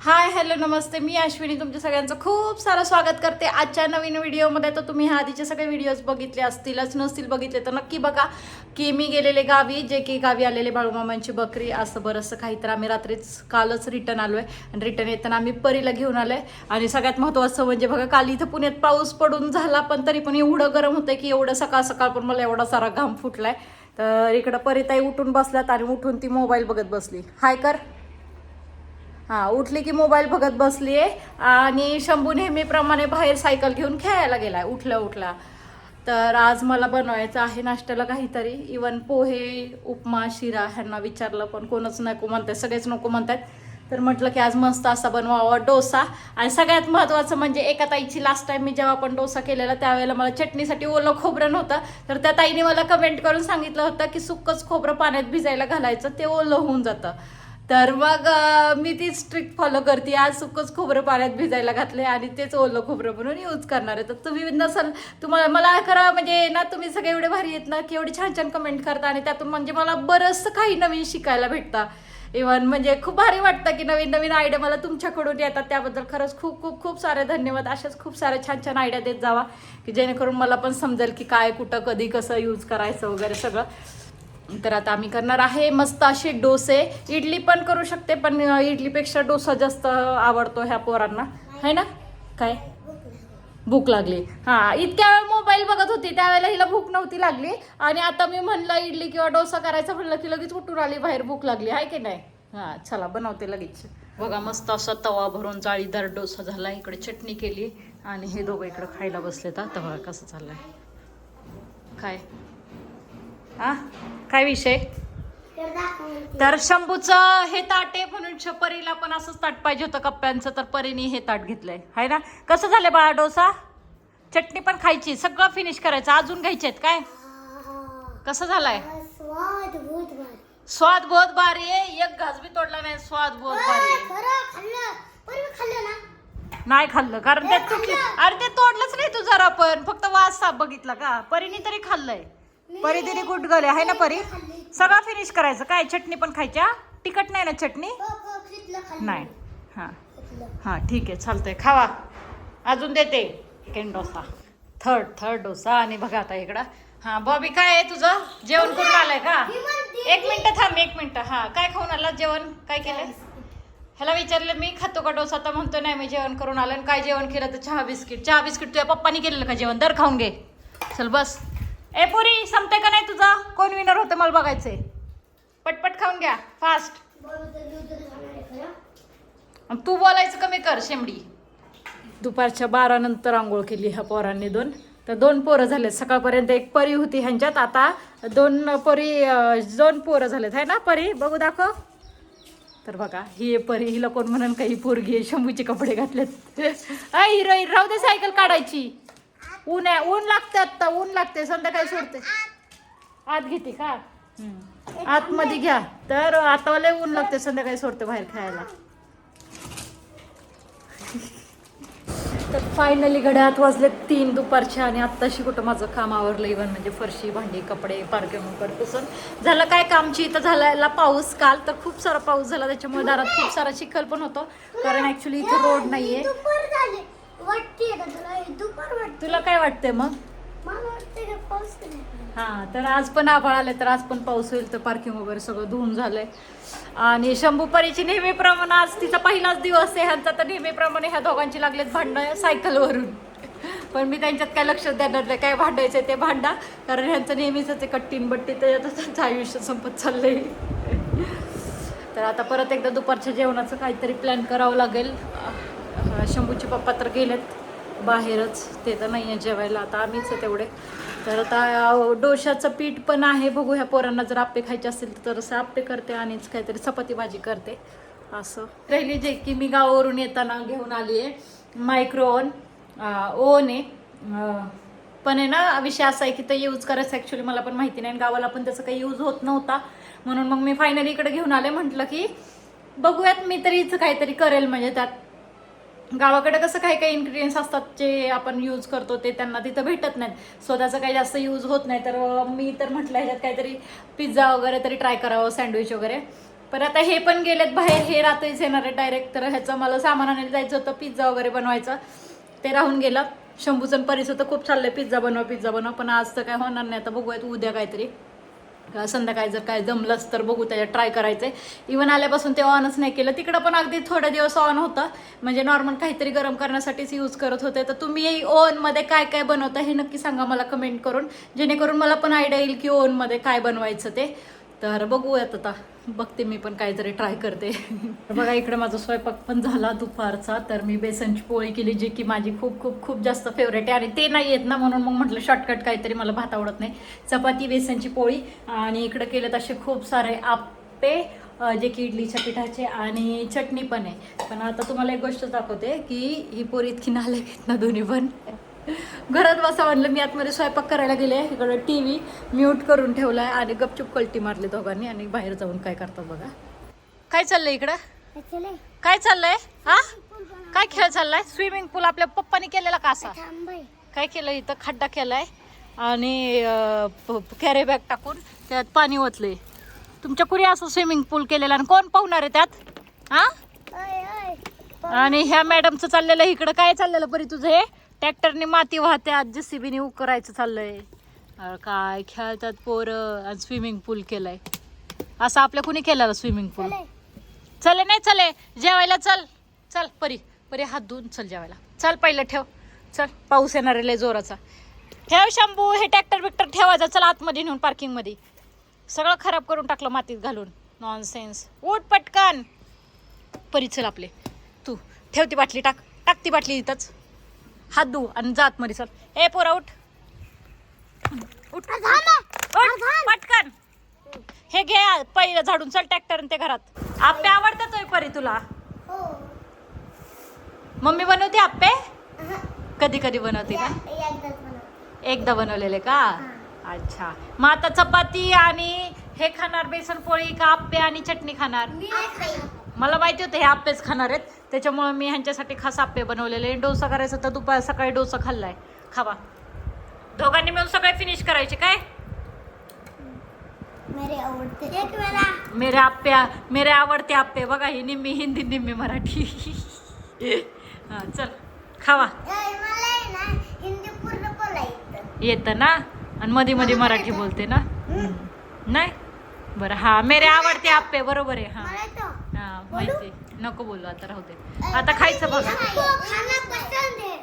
Hi hello नमस्ते. मी अश्विनी तुमच्या सगळ्यांचं खूप सारं स्वागत करते. आजच्या नवीन व्हिडिओमध्ये तर तुम्ही ह्या आधीचे सगळे व्हिडिओज बघितले असतीलच नसतील बघितले तर नक्की बघा. की मी गेलेले गावी जे की गावी आलेले बाळूमामांची बकरी असं बरंचसं काही तर आम्ही रात्रीच कालच रिटर्न आलो आहे आणि रिटर्न येताना आम्ही परीला घेऊन आलो आहे आणि सगळ्यात महत्त्वाचं म्हणजे बघा काल इथं पुण्यात पाऊस पडून झाला पण तरी पण एवढं गरम होतं की एवढं सकाळ सकाळ पण मला एवढा सारा घाम फुटलाय. तर इकडं परीताई उठून बसल्यात आणि उठून ती मोबाईल बघत बसली. हाय कर. हा उठली की मोबाईल बघत बसली आहे. आणि शंभू नेहमीप्रमाणे बाहेर सायकल घेऊन खेळायला गेलाय उठल्या उठल्या तर आज मला बनवायचं आहे नाश्त्याला काहीतरी. इवन पोहे उपमा शिरा ह्यांना विचारलं पण कोणच नको म्हणतात सगळेच नको म्हणतात तर म्हटलं की आज मस्त असा बनवावा डोसा. आणि सगळ्यात महत्त्वाचं म्हणजे एका ताईची लास्ट टाइम मी जेव्हा आपण डोसा केलेला त्यावेळेला मला चटणीसाठी ओलं खोबरं नव्हतं. तर त्या ताईने मला कमेंट करून सांगितलं होतं की सुक्कच खोबरं पाण्यात भिजायला घालायचं ते ओलं होऊन जातं. तर मग मी तीच स्ट्रिक्ट फॉलो करते. आज सुकच खोबरं पाण्यात भिजायला घातले आणि तेच ओलं खोबरं म्हणून यूज करणार आहे. तर तुम्ही नसल तुम्हाला मला खरं म्हणजे ना तुम्ही सगळे एवढे भारी आहेत ना की एवढी छान छान कमेंट करता आणि त्यातून म्हणजे मला बरंचसं काही नवीन शिकायला भेटतं. इवन म्हणजे खूप भारी वाटतं की नवीन नवीन आयडिया मला तुमच्याकडून येतात. त्याबद्दल खरंच खूप खूप खूप सारे धन्यवाद. अशाच खूप साऱ्या छान छान आयडिया देत जावा की जेणेकरून मला पण समजेल की काय कुठं कधी कसं यूज करायचं वगैरे सगळं. तर आता आम्ही करणार आहे मस्त असे डोसे. इडली पण करू शकते पण इडलीपेक्षा डोसा जास्त आवडतो ह्या पोरांना. है ना? काय? भूक लागली. हा इतक्या वेळ मोबाईल बघत होती त्यावेळेला हिला भूक नव्हती लागली. आणि आता मी म्हणलं इडली किंवा डोसा करायचा म्हणलं की लगेच उठून आली बाहेर भूक लागली. आहे की नाही? हा चला बनवते लगेच. बघा मस्त असा तवा भरून जाळीदार डोसा झाला. इकडे चटणी केली. आणि हे दोघं इकडे खायला बसले आता तवा कसं चाललंय? काय? हा? काय विषय? तर शंभूचं हे ताट आहे म्हणून परीला पण असंच ताट पाहिजे होतं कप्प्यांचं तर परीने हे ताट घेतलंय. हाय ना? कसं झालंय बाळा डोसा? चटणी पण खायची सगळं फिनिश करायचं अजून घ्यायचे आहेत काय? कसं झालाय? स्वाद बहुत भारी स्वाद बहुत भारी आहे. एक घास बी तोडला नाही स्वाद बहुत भारी आहे. नाही खाल्लं कारण त्यात तुटली अरे ते तोडलंच नाही तू जरा पण. फक्त वास साप बघितला का? परीने तरी खाल्लंय. परी तिने गुडगले आहे ना परी? सगळं फिनिश करायचं. काय चटणी पण खायच्या? तिखट नाही ना चटणी? हो, हो. नाही. हां. हां ठीक आहे चालतंय. खावा. अजून देते. Second dosa. Third third dosa. आणि बघा आता इकडं. हां बॉबी काय आहे तुझं? जेवण करून आलंय का? एक मिनिट थांब एक मिनिट. हां काय खाऊन आला जेवण? काय केलंय ह्याला विचारलं मी खातो का डोसा? तर म्हणतो नाही मी जेवण करून आलं. आणि काय जेवण केलं? तर चहा बिस्किट. चहा बिस्किट तुझ्या पप्पानी केलेलं का जेवण? दर खाऊन घे. चल बस. ए पुरी संपते का नाही तुझा? कोण विनर होतं मला बघायचंय? पटपट खाऊन घ्या फास्ट तू बोलायचं कमी कर शेंबडी. दुपारच्या बारा नंतर आंघोळ केली ह्या पोरांनी दोन. तर दोन पोरं झालेत. सकाळपर्यंत एक परी होती ह्यांच्यात. आता दोन परी दोन पोरं झालेत. आहे ना परी? बघू दाखव. तर बघा ही परी हिला कोण म्हणून काही पोरगी आहे शंभूचे कपडे घातलेत. अय हिरो हिरो, राहू दे सायकल काढायची. ऊन आहे ऊन लागते आत्ता ऊन लागते संध्याकाळी सोडते. आत घेते का हम्म. आतमध्ये घ्या. तर आता लय ऊन लागते संध्याकाळी सोडते बाहेर खेळायला तर फायनली घड्यात वाजले तीन दुपारच्या आणि आत्ताशी कुठं माझं काम आवरलं इवन म्हणजे फरशी भांडी कपडे पार्के मुकर पुसून झालं काय कामची? इथं झालेला पाऊस काल तर खूप सारा पाऊस झाला. त्याच्यामुळे दारात खूप सारा चिखल पण होतो. कारण ऍक्च्युली इथे रोड नाहीये. दुपार झाले. वाटते का तुला? दुपार वाटते तुला काय वाटतंय मग? मला वाटते का पाऊस नाही हा तर आज पण आभाळ आले तर आज पण पाऊस होईल तर पार्किंग वगैरे सगळं धुवून झालंय. आणि शंभूपरीची नेहमीप्रमाणे आज तिचा पहिलाच दिवस आहे ह्यांचा तर नेहमीप्रमाणे ह्या दोघांची लागलेत भांडणं सायकलवरून पण मी त्यांच्यात काय लक्ष देणार नाही काय भांडायचं ते भांडा. कारण ह्यांचं नेहमीच आहे कट्टीन बट्टी त्याच्यातच त्यांचं आयुष्य संपत चाललंय. तर आता परत एकदा दुपारच्या जेवणाचं काहीतरी प्लॅन करावं लागेल. शंभूचे पप्पा तर गेलेत बाहेरच ते तर नाही आहे जेवायला आता आम्हीच आहे तेवढे. तर आता डोशाचं पीठ पण आहे बघू ह्या पोरांना जर आप्पे खायचे असतील तर असं आप्पे करते आणिच काहीतरी चपाती भाजी करते असं. राहिली जे की मी गावावरून येताना घेऊन आली आहे मायक्रोओन ओन आहे. पण आहे ना विषय असा आहे की ते यूज करायचं ॲक्च्युली मला पण माहिती नाही आणि गावाला पण त्याचा काही यूज होत नव्हता. म्हणून मग मी फायनली इकडे घेऊन आले म्हटलं की बघूयात मी तरी इथं काहीतरी करेल म्हणजे त्यात गावाकडे कसं काही काही इन्ग्रेडियंट्स असतात जे आपण यूज करतो ते त्यांना तिथं भेटत नाहीत. सो त्याचा काही जास्त यूज होत नाही. तर मी तर म्हटलं ह्याच्यात काहीतरी पिझ्झा वगैरे तरी ट्राय करावं सँडविच वगैरे. पण आता हे पण गेलेत बाहेर हे रात्रीच येणार आहे डायरेक्ट तर ह्याचं मला सामान आणायला जायचं होतं पिझ्झा वगैरे बनवायचं. ते राहून गेलं. शंभूचं परिस होतं खूप चाललंय पिझ्झा बनव पिझ्झा बनव. पण आज तर काय होणार नाही. आता बघूयात उद्या काहीतरी. संध्याकाळी जर काय जमलंच तर बघू त्याच्यात ट्राय करायचं आहे इवन आल्यापासून ते ऑनच नाही केलं. तिकडं पण अगदी थोडे दिवस ऑन होतं. म्हणजे नॉर्मल काहीतरी गरम करण्यासाठीच यूज करत होते. तर तुम्ही ओनमध्ये काय काय बनवता हे नक्की सांगा मला कमेंट करून. जेणेकरून मला पण आयडिया येईल की ओनमध्ये काय बनवायचं ते. तर बघूयात आता. बघते मी पण काहीतरी ट्राय करते. बघा इकडे माझा स्वयंपाक पण झाला दुपारचा तर मी बेसनची पोळी केली जी की माझी खूप खूप खूप जास्त फेवरेट आहे. आणि ते नाही येत ना म्हणून मग म्हटलं शॉर्टकट काहीतरी मला भात आवडत नाही. चपाती बेसनची पोळी आणि इकडे केलं तसे खूप सारे आप्पे जे की इडलीच्या पिठाचे आणि चटणी पण आहे. पण आता तुम्हाला एक गोष्ट दाखवते की ही पोरी इतकी नालायक आहेत ना दोन्ही पण. घरात बसा म्हणलं मी आतमध्ये स्वयंपाक करायला गेले इकडं टी व्ही म्यूट करून ठेवलाय आणि गपचूप कल्टी मारली दोघांनी आणि बाहेर जाऊन काय करतात बघा. काय चाललंय इकडं? काय चाललंय? हा? काय खेळ चाललाय? स्विमिंग पूल आपल्या पप्पानी केलेला का असा? काय केलं इथं? खड्डा केलाय आणि कॅरी बॅग टाकून त्यात पाणी ओतले तुमच्या कुणी असं स्विमिंग पूल केलेला आणि कोण पाहुणार आहे त्यात? हा? आणि ह्या मॅडमचं चाललेलं इकडं काय चाललेलं बरी तुझं हे? ट्रॅक्टरने माती वाहते. आज जेसीबीने उकरायचं चाललंय. काय खेळतात पोरं. आणि स्विमिंग पूल केलंय. असं आपल्या कुणी केलेलं स्विमिंग पूल? चले. नाही चले जेवायला चल. चल परी. परी हात धुवून चल जेवायला. चल पहिलं ठेव. चल पाऊस येणार आहे लय जोराचा. ठेव शंभू हे ट्रॅक्टर बिक्टर ठेवायचं चल आतमध्ये नेऊन पार्किंगमध्ये सगळं खराब करून टाकलं मातीत घालून. नॉन सेन्स उठ पटकन. परी चल आपले. तू ठेव ती बाटली टाक. टाक ती बाटली इथंच. हात धुवू आणि जा आतमध्ये चल. ए पोरा उठ. उठ. उठ. पटकन. हे घे पहिलं झाडून चल ट्रॅक्टर ते घरात. आप्पे आवडतात होय परी तुला? हो. मम्मी बनवते आप्पे. कधी कधी बनवते का? या- एकदाच बनव. एकदा बनवलेले का? अच्छा. मग आता चपाती आणि हे खाणार बेसन पोळी का आप्पे आणि चटणी खाणार? मी खाणार. मला माहिती होतं हे आप्पेच खाणार आहेत. त्याच्यामुळे मी ह्यांच्यासाठी खास आप्पे बनवलेले डोसा करायचा तर दुपार सकाळी डोसा खाल्लाय. खावा. दोघांनी मिळून सगळे फिनिश करायचे काय? मेरे वेळा. मेरे आप्पे मेरे आवडते आप्पे. बघा ही निम्मी हिंदी निम्मी मराठी. हा चल. खावा. येतं ना? आणि मध्ये मध्ये मराठी बोलते ना? नाही? बरं हा. मेरे आवडते आप्पे. बरोबर आहे हा. माहिती नको बोलू आता राहू दे. आता खायचं बघा. हमको खाना पसंद है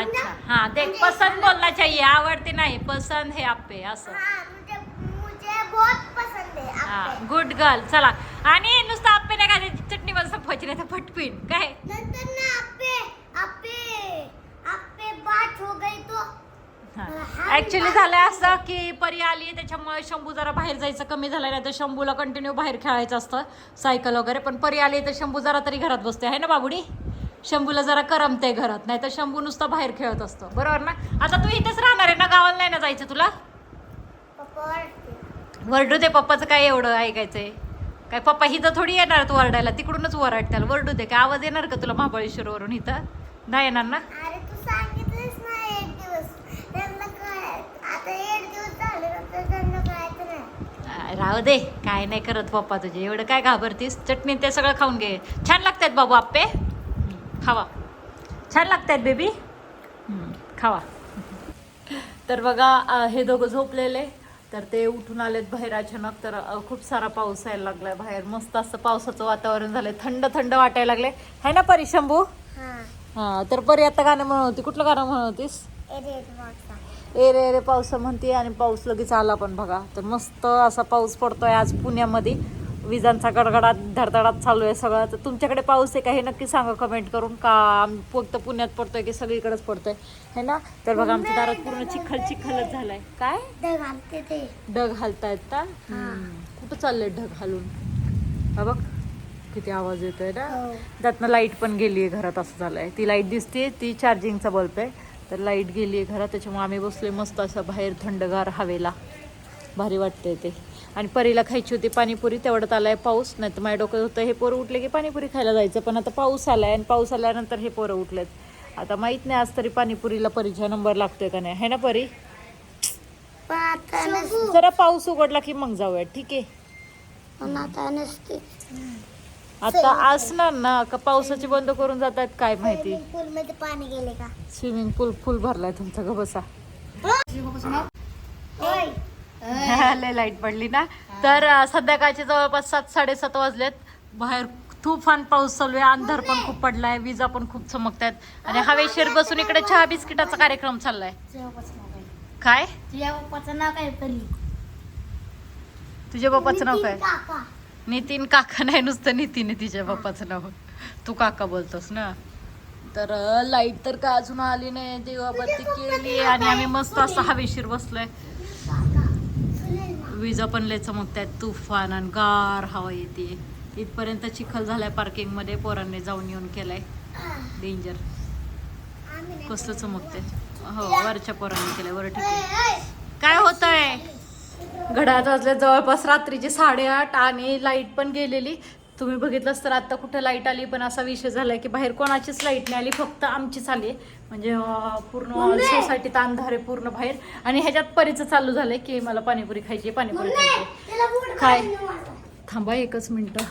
अच्छा. हा देख पसंद बोलना चाहिए. आवडते नाही. पसंद हे आप्पे असं. हाँ मुझे मुझे बहुत पसंद है हा आपके गुड गर्ल चला. आणि नुसतं आप्पे नाही खायचे चटणी पण संपवायची नाही तर फटकवीन काय? नंतर ना आपे आपे आपे बात हो गई तो. ऍक्च्युली झालंय असं की परी आली त्याच्यामुळे शंभू जरा बाहेर जायचं कमी झालं नाही तर शंभूला कंटिन्यू बाहेर खेळायचं असतं सायकल वगैरे. पण परी आली तर शंभू जरा तरी घरात बसते आहे ना बाबुडी शंभूला जरा करमते घरात नाही तर शंभू नुसता बाहेर खेळत असतो. बरोबर ना? आता तू इथेच राहणार आहे ना? गावाला नाही ना जायचं तुला. वरडू दे पप्पाचं काय एवढं ऐकायचंय. काय पप्पा इथं थोडी येणार तू वरडायला तिकडूनच वरड त्याला वरडू दे काय आवाज येणार का तुला महाबळेश्वरवरून इथं? नाही येणार ना एक दिवस त्यांना काय आता एक दिवस झाले नंतर त्यांना कळायचं नाही आ, राहू दे काय नाही करत पप्पा तुझे. एवढं काय घाबरतीस? चटणी ते सगळं खाऊन घे. छान लागतात बाबू आप्पे. खावा. छान लागतात बेबी. खावा. तर बघा हे दोघं झोपलेले. तर ते उठून आलेत बाहेर अचानक. तर खूप सारा पाऊस यायला लागलाय बाहेर. मस्त असं पावसाचं वातावरण झालंय. थंड थंड वाटायला लागले. है ना परी शंभू? हां. हा तर परी आता गाणं म्हणत होती. कुठलं गाणं म्हणत होतीस? एरे वाटता ए रे रे पाऊस म्हणते आणि पाऊस लगेच आला पण बघा. तर मस्त असा पाऊस पडतोय आज पुण्यामध्ये. विजांचा गडगडाट धडधडाट चालू आहे सगळं. तर तुमच्याकडे पाऊस आहे का हे नक्की सांगा कमेंट करून. का आम- फक्त पुण्यात पडतोय की सगळीकडेच पडतोय? है ना? तर बघा आमच्या दारात पूर्ण चिखल चिखलच झालाय. काय? ढग हालतायत का. कुठं चाललंय ढग हालून? हा बघ किती आवाज येतोय ना? हो. त्यातनं लाइट पण गेली आहे घरात असं झालंय. ती लाइट दिसते ती चार्जिंगचा बल्ब आहे. तर लाइट गेली आहे घरात त्याच्यामुळे आम्ही बसलोय मस्त असं बाहेर थंडगार हवेला. भारी वाटतंय ते. आणि परीला खायची होती पाणीपुरी तेवढ्यात आलाय पाऊस नाही तर माझ्या डोक्यात होतं हे पोरं उठले की पाणीपुरी खायला जायचं पण आता पाऊस आलाय आणि पाऊस आल्यानंतर हे पोरं उठलेत. आता माहीत नाही आज तरी पाणीपुरीला परीचा नंबर लागतोय का नाही. है ना परी? जरा पाऊस उघडला की मग जाऊया. ठीक आहे. आता असणार ना का पावसाची बंद करून जात आहेत काय माहिती? पूल मध्ये पाणी गेले का? स्विमिंग पूल फुल भरलाय तुमचा ग बसा. होय. लय लाइट पडली ना? तर संध्याकाळचे जवळपास सात साडेसात वाजलेत. बाहेर तुफान पाऊस चालू आहे अंधार पण खूप पडलाय विजा पण खूप चमकतात आणि हवेशीर बसून इकडे चहा बिस्किटाचा कार्यक्रम चाललाय. काय? तुझ्या पप्पाचं नाव काय तुझ्या बाप्पाचं नाव काय? नितीन काका नाही नुसतं नितीन आहे तिच्या बाप्पाचं नाव. तू काका बोलतोस ना? तर लाइट तर का अजून आली नाही देवाबत्ती केली आणि आम्ही मस्त असं हवेशीर बसलोय. विजा पण लय चमकतात तुफान आणि गार हवा येते. इथपर्यंत चिखल झालाय पार्किंगमध्ये पोरांनी जाऊन येऊन केलाय. डेंजर कसलं चमकते हो वरच्या पोरांनी केलंय बरं ठीक आहे. काय होतंय? घड्याळ वाजले जवळपास रात्रीचे साडेआठ आणि लाइट पण गेलेली. तुम्ही बघितलंच तर आता कुठे लाइट आली पण असा विषय झालाय की बाहेर कोणाचीच लाइट नाही आली फक्त आमचीच आली. म्हणजे पूर्ण सोसायटीत अंधार आहे पूर्ण बाहेर. आणि ह्याच्यात परीचं चालू झालंय की मला पाणीपुरी खायची पाणीपुरी खायची. काय? थांबा एकच मिनिट.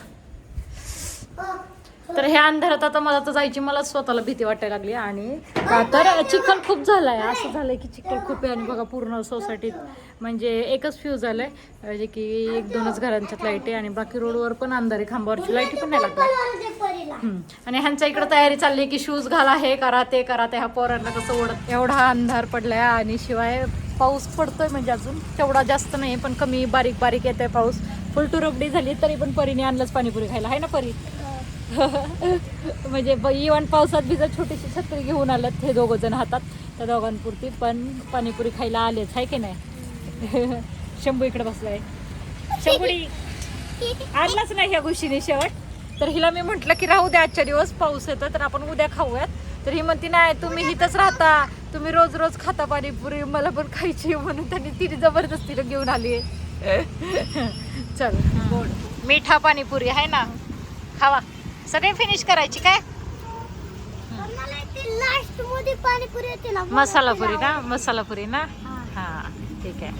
तर ह्या अंधारात आता मला तर जायची मला स्वतःला भीती वाटायला लागली. आणि का तर चिखल खूप झालाय. असं झालंय की चिखल खूप आहे आणि बघा पूर्ण सोसायटीत म्हणजे एकच फ्यूज झालंय. म्हणजे की एक दोनच घरांच्यात लाइट आहे आणि बाकी रोडवर पण अंधारे खांबावरची लाइट पण नाही लागली आणि ह्यांच्या इकडे तयारी चालली आहे की शूज घाला हे करा ते करा. ते ह्या पोरांना कसं ओढत एवढा अंधार पडलाय आणि शिवाय पाऊस पडतोय म्हणजे अजून तेवढा जास्त नाही पण कमी बारीक बारीक येत आहे पाऊस. फुल टुरबडी झाली तरी पण परीने आणलंच पाणीपुरी खायला. आहे ना परी? म्हणजे इवन पावसात भिजत छोटीशी छत्री घेऊन आलं हे दोघं जण हातात त्या दोघांपुरती पण पाणीपुरी खायला आलेच आहे की नाही? शंभू इकडे बसलाय. शंभुडी आणलाच नाही ह्या गोष्टीने शेवट. तर हिला मी म्हटलं की राहू द्या आजच्या दिवस पाऊस येतो तर आपण उद्या खाऊयात. तर ही म्हणती नाही तुम्ही इथंच राहता. तुम्ही रोज रोज खाता पाणीपुरी मला पण खायची म्हणून त्यांनी तिने जबरदस्तीला घेऊन आली चल गोड मिठा पाणीपुरी आहे ना? खावा. सगळे फिनिश करायची काय? लास्टमध्ये पाणीपुरी येते ना. मसाला पुरी ना? मसाला पुरी ना? हा ठीक आहे.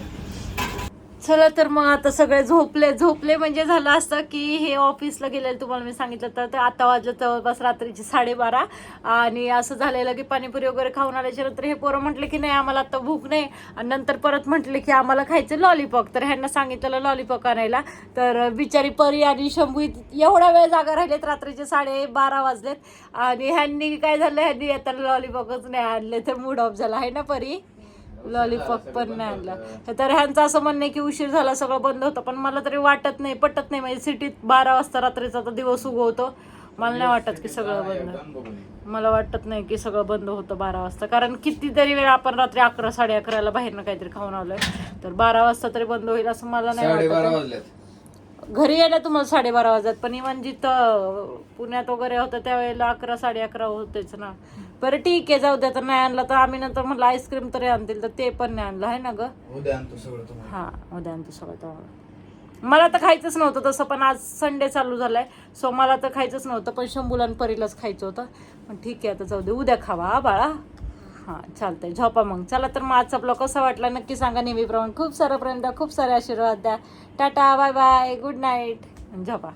चला तर मग आता सगळे झोपले झोपले म्हणजे झालं असतं की हे ऑफिसला गेलेलं तुम्हाला मी सांगितलं तर आता वाजलं जवळपास रात्रीचे साडेबारा. आणि असं झालेलं की पाणीपुरी वगैरे खाऊन आल्याच्यानंतर हे पोरं म्हटले की नाही आम्हाला आता भूक नाही. आणि नंतर परत म्हटले की आम्हाला खायचं लॉलीपॉप तर ह्यांना सांगितलेलं लॉलीपॉप आणायला. तर बिचारी परी आणि शंभू एवढा वेळ जागा राहिलेत रात्रीचे साडे बारा वाजलेत. आणि ह्यांनी काय झालं? ह्यांनी आता लॉलीपॉपच नाही आणले तर मूड ऑफ झाला. आहे ना परी? लॉलीपॉप पण नाही आणला. तर ह्यांचं असं म्हणणं आहे की उशीर झाला सगळं बंद होतं पण मला तरी वाटत नाही पटत नाही. म्हणजे सिटीत बारा वाजता रात्रीचा तर दिवस उगवतो. मला नाही वाटत की सगळं बंद. मला वाटत नाही की सगळं बंद होतं बारा वाजता. कारण कितीतरी वेळ आपण रात्री अकरा साडे अकराला बाहेरनं काहीतरी खाऊन आलोय. तर बारा वाजता तरी बंद होईल असं मला नाही वाटत. घरी यायला तुम्हाला साडेबारा वाजतात पण इव्हन जिथं पुण्यात वगैरे होतं त्यावेळेला अकरा साडे अकरा होतेच ना. बरं ठीक आहे जाऊ द्या तर नाही आणलं तर आम्ही नंतर म्हटलं आईस्क्रीम तरी आणतील तर ते पण नाही आणलं आहे ना ग? उद्या आणतो सगळं तुम्हाला. हा उद्या आणतो सगळं तेव्हा मला तर खायचंच नव्हतं तसं पण आज संडे चालू झालाय. सो मला तर खायचंच नव्हतं पण शंभूला आणि परीलाच खायचं होतं. पण ठीक आहे आता जाऊ दे उद्या खावा हा बाळा. हां चालतंय झोपा मग. चला तर मग आजचा ब्लॉग कसा वाटला नक्की सांगा नेहमीप्रमाणे. खूप सारं पर्यंत खूप सारे आशीर्वाद द्या. Tata bye bye good night झोपा.